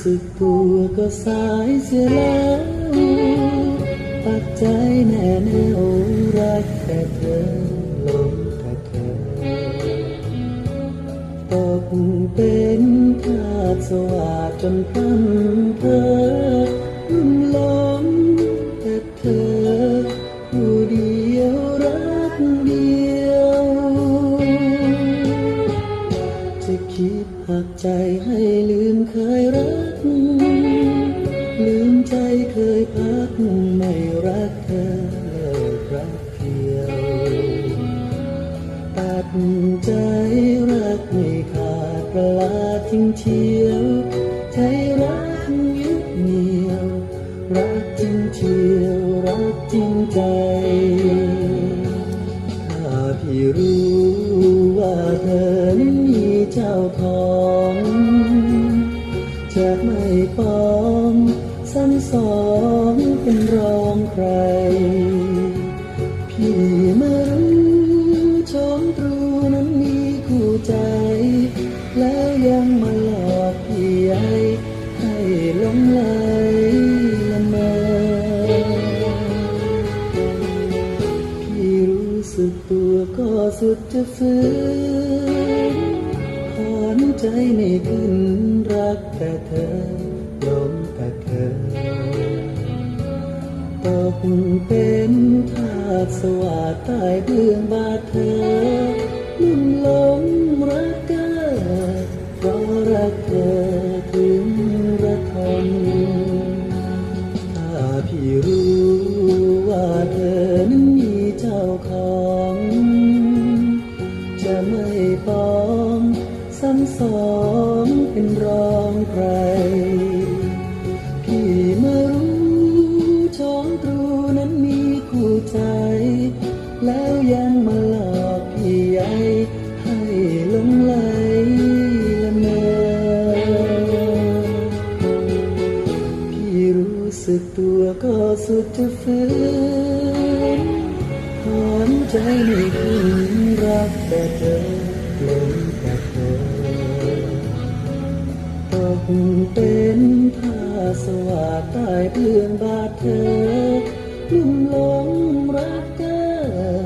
สึกตัวก็สายเสียแล้วปักใจแน่แน่วรักแต่เธอหลงแต่เธอตกเป็นทาสสวาดจนพลันเธอหลงแต่เธอผู้เดียวรักเดียว คิดหักใจให้ลืมเคยรัก ลืมใจเคยพักไม่รักเธอเลิกรักเพียวตัดใจรักไม่ขาดประลาทิ้งเชียวใจรักยึดเหนี่ยว รักจริงเชียวรักจริงใจ เจ้าของจะไม่ปลอมซ้ำสองเป็นรองใคร พี่มารู้ชมตรูนั้นมีคู่ใจ แล้วยังมาหลอกพี่ใหญ่ให้หลงไหลละเมอพี่รู้สึกตัวก็สุดจะฝืน ถอนใจไม่ขึ้นรักแต่เธอหลงแต่เธอตกเป็นทาสสวาดใต้เบื้องบาเธอลุ่มหลงรักเธอเพราะรักเธอถึงระทมถ้าพี่รู้ว่าเธอนั้นมีเจ้าของ จะไม่ปลอม ซ้ำสองเป็นรองใครพี่มารู้ชมตรูนั้นมีคู่ใจ แล้วยังมาหลอกพี่ใหญ่ให้หลงไหลละเมอพี่รู้สึกตัวก็สุดจะฝืนถอนใจไม่ขึ้นรักแต่เธอ เป็นท่าสวาดใต้เพื่องบาดเธอลุ่มหลงรักเธอ